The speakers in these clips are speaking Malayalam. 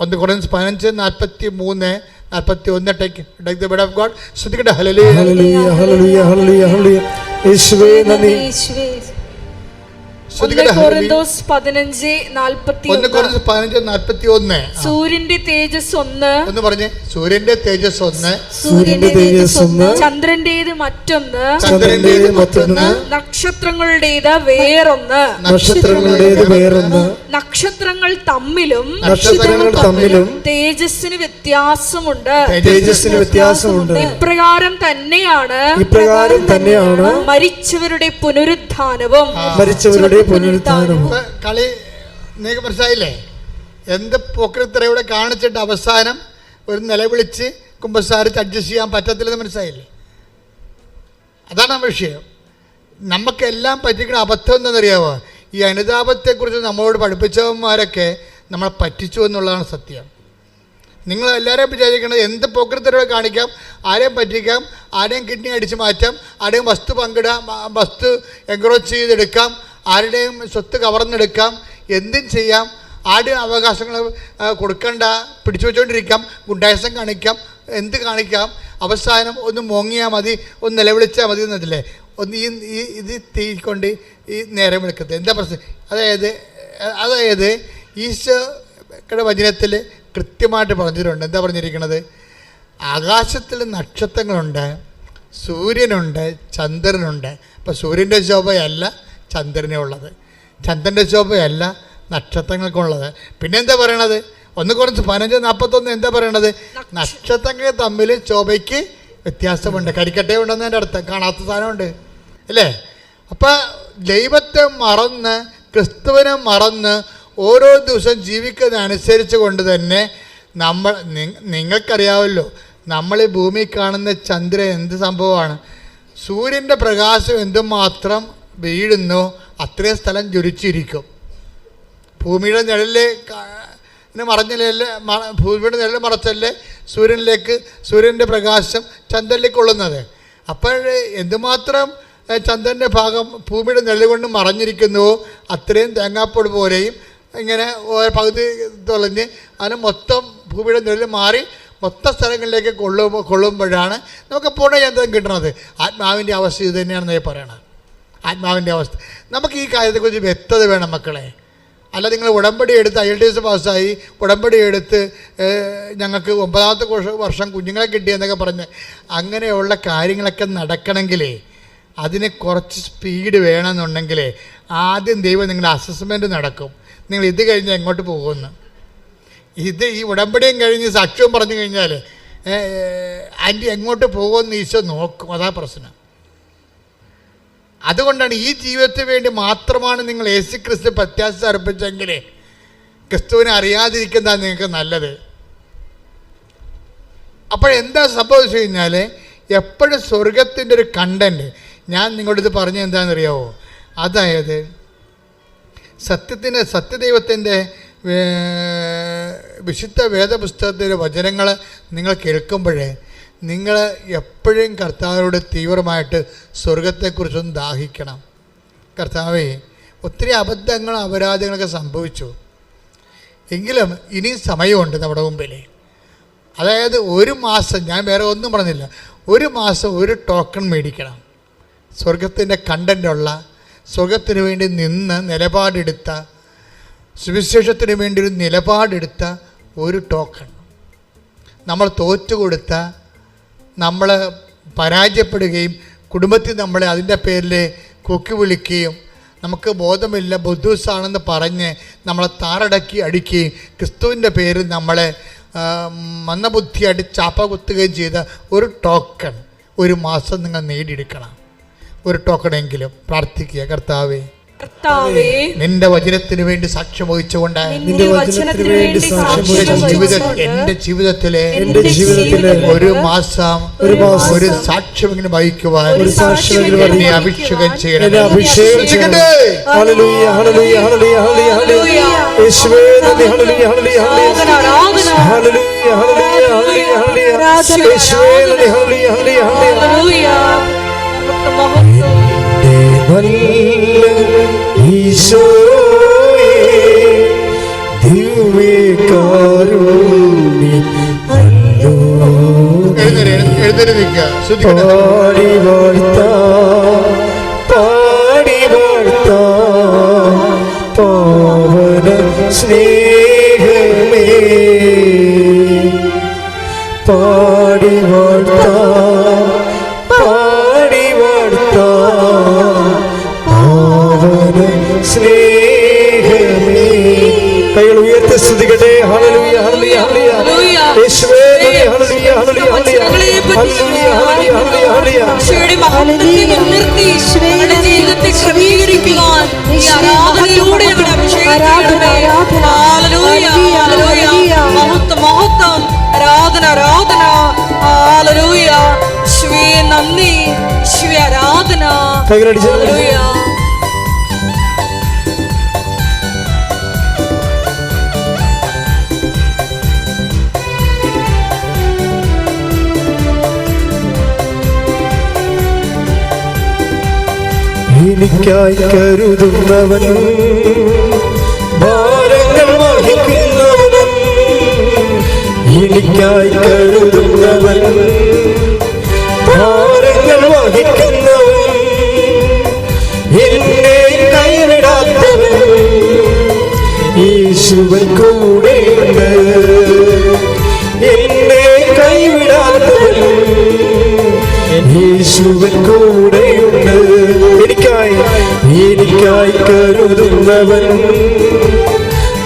ഒന്ന് കുറച്ച് പതിനഞ്ച് നാൽപ്പത്തി മൂന്ന് നാൽപ്പത്തി ഒന്ന് take take the bed of God. ശ്രദ്ധിക്കട്ടെ. ഹലലി ഹല്ലേലൂയ ഹല്ലേലൂയ ഹല്ലേലൂയ ഹല്ലേലൂയ. യേശുവേ നന്ദി. സൂര്യന്റെ തേജസ് ഒന്ന് ഒന്ന് പറഞ്ഞു സൂര്യന്റെ തേജസ് ഒന്ന് സൂര്യന്റെ തേജസ് ഒന്ന് ചന്ദ്രന്റേത് മറ്റൊന്ന്. ചന്ദ്രന്റേത് മറ്റൊന്ന്. നക്ഷത്രങ്ങളുടേത് വേറൊന്ന്. നക്ഷത്രങ്ങളുടേത് വേറൊന്ന്. നക്ഷത്രങ്ങൾ തമ്മിലും നക്ഷത്രങ്ങൾ തമ്മിലും തേജസ്സിന് വ്യത്യാസമുണ്ട്. തേജസ്സിന് വ്യത്യാസമുണ്ട്. ഇപ്രകാരം തന്നെയാണ് ഇപ്രകാരം തന്നെയാണ് മരിച്ചവരുടെ പുനരുദ്ധാനവും. മരിച്ചവരുടെ പുനരുത്ഥാനവും. കളി നിങ്ങൾക്ക് മനസ്സിലായില്ലേ? എന്ത് പൊക്കിത്രയുടെ കാണിച്ചിട്ട് അവസാനം ഒരു നിലവിളിച്ച് കുമ്പസാരിച്ച് അഡ്ജസ്റ്റ് ചെയ്യാൻ പറ്റത്തില്ലെന്ന് മനസ്സിലായില്ലേ? അതാണ് ആ വിഷയം. നമുക്കെല്ലാം പറ്റിക്കുന്ന അബദ്ധം എന്താണെന്നറിയാമോ ഈ അനുതാപത്തെക്കുറിച്ച് നമ്മളോട് പഠിപ്പിച്ചവന്മാരൊക്കെ നമ്മളെ പറ്റിച്ചു എന്നുള്ളതാണ് സത്യം. നിങ്ങൾ എല്ലാവരെയും വിചാരിക്കുന്നത് എന്ത് പോക്കൃത്തരവ് കാണിക്കാം? ആരെയും പറ്റിക്കാം? ആരെയും കിഡ്നി അടിച്ച് മാറ്റാം? ആരെയും വസ്തു പങ്കിടാം? വസ്തു എൻക്രോച്ച് ചെയ്തെടുക്കാം? ആരുടെയും സ്വത്ത് കവർന്നെടുക്കാം എന്തും ചെയ്യാം. ആട് അവകാശങ്ങൾ കൊടുക്കണ്ട പിടിച്ചു വെച്ചുകൊണ്ടിരിക്കാം ഗുണ്ടായസം കാണിക്കാം എന്ത് കാണിക്കാം. അവസാനം ഒന്ന് മോങ്ങിയാൽ മതി ഒന്ന് നിലവിളിച്ചാൽ മതി എന്നതില്ലേ? ഒന്ന് ഈ ഈ ഇത് തീക്കൊണ്ട് ഈ നേരം വിളിക്കത്തെ എന്താ പ്രശ്നം? അതായത് അതായത് ഈശോയുടെ വചനത്തിൽ കൃത്യമായിട്ട് പറഞ്ഞിട്ടുണ്ട്. എന്താ പറഞ്ഞിരിക്കുന്നത്? ആകാശത്തിൽ നക്ഷത്രങ്ങളുണ്ട് സൂര്യനുണ്ട് ചന്ദ്രനുണ്ട്. അപ്പോൾ സൂര്യന്റെ ശോഭയല്ല ചന്ദ്രനെ ഉള്ളത്. ചന്ദ്രന്റെ ശോഭയല്ല നക്ഷത്രങ്ങൾക്കുള്ളത്. പിന്നെ എന്താ പറയണത്? ഒന്ന് കുറച്ച് പതിനഞ്ച് നാൽപ്പത്തൊന്ന് എന്താ പറയണത്? നക്ഷത്രങ്ങൾ തമ്മിൽ ശോഭയ്ക്ക് വ്യത്യാസമുണ്ട്. കരിക്കട്ടേ ഉണ്ടെന്നതിന്റെ അർത്ഥം കാണാത്ത സാധനമുണ്ട്. അല്ലേ? അപ്പം ദൈവത്തെ മറന്ന് ക്രിസ്തുവിനെ മറന്ന് ഓരോ ദിവസം ജീവിക്കുന്നതനുസരിച്ച് കൊണ്ട് തന്നെ നമ്മൾ നിങ്ങൾക്കറിയാമല്ലോ നമ്മൾ ഈ ഭൂമി കാണുന്ന ചന്ദ്രൻ എന്ത് സംഭവമാണ്? സൂര്യന്റെ പ്രകാശം എന്തുമാത്രം വീഴുന്നോ അത്രയും സ്ഥലം ജ്വലിച്ചിരിക്കും. ഭൂമിയുടെ നിഴലിൽ മറഞ്ഞിലല്ലേ ഭൂമിയുടെ നിഴൽ മറച്ചല്ലേ സൂര്യനിലേക്ക് സൂര്യന്റെ പ്രകാശം ചന്ദ്രനിലേക്ക് കൊള്ളുന്നത് അപ്പോൾ എന്തുമാത്രം ചന്ദ്രന്റെ ഭാഗം ഭൂമിയുടെ നിഴൽ കൊണ്ട് മറഞ്ഞിരിക്കുന്നുവോ അത്രയും തേങ്ങാപ്പൊടി പോലെയും ഇങ്ങനെ പകുതി തുളഞ്ഞ് അതിന് മൊത്തം ഭൂമിയുടെ നിഴൽ മാറി മൊത്തം സ്ഥലങ്ങളിലേക്ക് കൊള്ളുമ്പോൾ കൊള്ളുമ്പോഴാണ് നമുക്ക് പൂർണചന്ദ്രൻ കിട്ടുന്നത്. ആത്മാവിന്റെ അവസ്ഥ ഇത് തന്നെയാണെന്ന് പറയണത്. ആത്മാവിന്റെ അവസ്ഥ. നമുക്ക് ഈ കാര്യത്തെക്കുറിച്ച് വ്യക്തത വേണം മക്കളെ. അല്ല നിങ്ങൾ ഉടമ്പടി എടുത്ത് ഐ എൽ ടി എസ് പാസ്സായി ഉടമ്പടി എടുത്ത് ഞങ്ങൾക്ക് ഒമ്പതാമത്തെ വർഷം കുഞ്ഞുങ്ങളെ കിട്ടി എന്നൊക്കെ പറഞ്ഞ് അങ്ങനെയുള്ള കാര്യങ്ങളൊക്കെ നടക്കണമെങ്കിലേ അതിന് കുറച്ച് സ്പീഡ് വേണമെന്നുണ്ടെങ്കിൽ ആദ്യം ദൈവം നിങ്ങളുടെ അസസ്മെന്റ് നടക്കും. നിങ്ങൾ ഇത് കഴിഞ്ഞ് എങ്ങോട്ട് പോകുമെന്ന്. ഇത് ഈ ഉടമ്പടിയും കഴിഞ്ഞ് സാക്ഷ്യവും പറഞ്ഞു കഴിഞ്ഞാൽ ആന്റി എങ്ങോട്ട് പോകുമെന്ന് ഈശോ നോക്കും. അതാ പ്രശ്നം. അതുകൊണ്ടാണ് ഈ ജീവിതത്തിന് വേണ്ടി മാത്രമാണ് നിങ്ങൾ യേശു ക്രിസ്തു പ്രത്യാശ അർപ്പിച്ചെങ്കിൽ ക്രിസ്തുവിനെ അറിയാതിരിക്കുന്നതാണ് നിങ്ങൾക്ക് നല്ലത്. അപ്പോഴെന്താ സംഭവിച്ചു കഴിഞ്ഞാൽ എപ്പോഴും സ്വർഗത്തിന്റെ ഒരു കണ്ടന്റ് ഞാൻ നിങ്ങളുടെ ഇത് പറഞ്ഞ എന്താണെന്നറിയാവോ? അതായത് സത്യത്തിന്റെ സത്യദൈവത്തിന്റെ വിശുദ്ധ വേദപുസ്തകത്തിന്റെ വചനങ്ങൾ നിങ്ങൾ കേൾക്കുമ്പോഴേ നിങ്ങൾ എപ്പോഴും കർത്താവിനോട് തീവ്രമായിട്ട് സ്വർഗത്തെക്കുറിച്ചൊന്ന് ദാഹിക്കണം. കർത്താവേ ഒത്തിരി അബദ്ധങ്ങളും അപരാധങ്ങളൊക്കെ സംഭവിച്ചു. എങ്കിലും ഇനിയും സമയമുണ്ട് നമ്മുടെ മുമ്പിൽ അതായത് ഒരു മാസം ഞാൻ വേറെ ഒന്നും പറഞ്ഞില്ല. ഒരു മാസം ഒരു ടോക്കൺ മേടിക്കണം. സ്വർഗത്തിന്റെ കണ്ടന്റുള്ള സ്വർഗത്തിന് വേണ്ടി നിന്ന് നിലപാടെടുത്ത സുവിശേഷത്തിന് വേണ്ടി ഒരു നിലപാടെടുത്ത ഒരു ടോക്കൺ നമ്മൾ തോറ്റുകൊടുത്ത നമ്മൾ പരാജയപ്പെടുകയും കുടുംബത്തിൽ നമ്മളെ അതിന്റെ പേരിൽ കൊക്കി വിളിക്കുകയും നമുക്ക് ബോധമില്ല ബുദ്ധൂസാണെന്ന് പറഞ്ഞ് നമ്മളെ താറടക്കി അടിക്കുകയും ക്രിസ്തുവിന്റെ പേരിൽ നമ്മളെ മന്ദബുദ്ധിയായിട്ട് ചാപ്പ കുത്തുകയും ചെയ്ത ഒരു ടോക്കൺ ഒരു മാസം നിങ്ങൾ നേടിയെടുക്കണം. ഒരു ടോക്കണെങ്കിലും പ്രാർത്ഥിക്കുക. കർത്താവേ നിന്റെ വചനത്തിന് വേണ്ടി സാക്ഷ്യം വഹിച്ചുകൊണ്ട് നിന്റെ വചനത്തിന് വേണ്ടി സാക്ഷ്യം വഹിച്ചുകൊണ്ട് ജീവിതത്തിലെ എന്റെ ജീവിതത്തിലെ ഒരു മാസം ഒരു മാസം ഒരു സാക്ഷ്യം ഇങ്ങനെ വഹിക്കുവാൻ ഒരു സാക്ഷ്യം ഇങ്ങനെ എന്നെ വഹിക്കുവാൻ അഭിഷേകം എന്നെ ചെയ്യണം അഭിഷേകം. Hallelujah, hallelujah, hallelujah, hallelujah, hallelujah. യേശുവേ നന്ദി, ഹല്ലേലൂയ, ഹല്ലേലൂയ, ഹല്ലേലൂയ. ആരാധന, ആരാധന. Hallelujah, hallelujah, hallelujah, hallelujah. യേശുവേ നന്ദി, ഹല്ലേലൂയ, ഹല്ലേലൂയ, ഹല്ലേലൂയ. ശ്രദ്ധിക്കട്ടെ പാടി പാടി പാവന സ്നേഹമേ സ്നേഹമേ. കൈകൾ ഉയർത്തി സ്തുതിക്കട്ടെ. ഹല്ലേലൂയ ഹല്ലേലൂയ ഹല്ലേലൂയ യേശുവേ hallelujah hallelujah hallelujah hallelujah hallelujah ഈശോയുടെ മഹത്വത്തെ മുൻനിർത്തി. ഞങ്ങളുടെ ജീവിതത്തെ ക്രമീകരിക്കുവാൻ ഈ ആരാധനയിലൂടെ ഞങ്ങളുടെ അഭിഷേകിക്കണമേ. Hallelujah, hallelujah. മഹത്വം മഹത്വം. ആരാധന ആരാധന. ഹല്ലേലൂയ. ഈശോയെ നന്ദി. ഈശോയെ ആരാധന. ഹല്ലേലൂയ. എനിക്കായി കരുതുന്നവൻ. എനിക്കായി കരുതുന്നവൻ. ഭാരങ്ങൾ എന്നെ കൈവിടാത്തവൻ. യേശുവൻ കൂടെയുണ്ട് യേശുവൻ കൂടെയുണ്ട്. എനിക്കായി എനിക്കായി കരുതുന്നവൻ.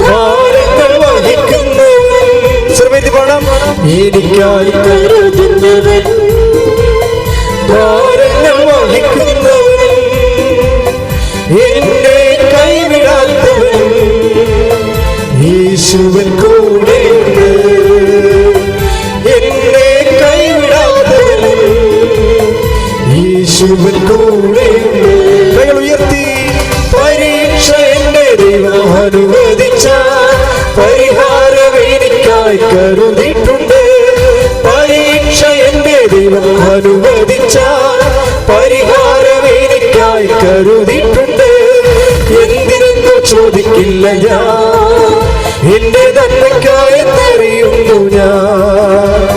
ഭാരങ്ങൾ വഹിക്കുന്നവൻ. ശ്രമിച്ച് എനിക്കായി കരുതുന്നവൻ. ഭാരങ്ങൾ വഹിക്കുന്നവൻ. എന്നെ കൈവിടാത്തവൻ. യേശുവൻ യേശുവൻ കൈകൾ ഉയർത്തി പരീക്ഷ എന്റെ ദൈവം അനുവദിച്ച പരിഹാരം എനിക്കായി കരുതിയിട്ടുണ്ട്. പരീക്ഷ എന്റെ ദൈവം അനുവദിച്ച പരിഹാരം എനിക്കായി കരുതിയിട്ടുണ്ട്. എന്തിനെന്നു ചോദിക്കില്ല ഞാൻ. എന്റെ നന്മയ്ക്കായി അറിയുന്നു ഞാൻ.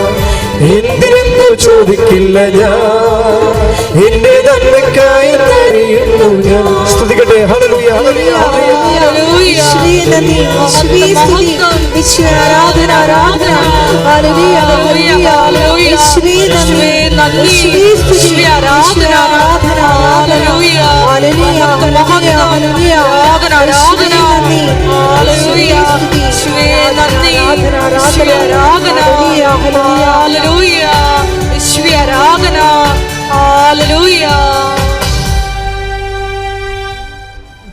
എന്തിനെന്നു ചോദിക്കില്ല ഞാൻ. എന്റെ നന്മയ്ക്കായി അറിയുന്നു ഞാൻ. സ്തുതിക്കട്ടെ. Hallelujah hallelujah. ഹല്ലേലൂയ. ഹല്ലേലൂയ. മഹത്വം, മഹത്വം. ആരാധന ആരാധന. Hallelujah, hallelujah, hallelujah. ഈശോയെ നന്ദി. ഈശോയെ ആരാധന ആരാധന ഹല്ലേലൂയ. മഹത്വം, മഹത്വം. ആരാധന ആരാധന. ഹല്ലേലൂയ. ഈശോയെ നന്ദി. ഈശോയെ ആരാധന. Hallelujah.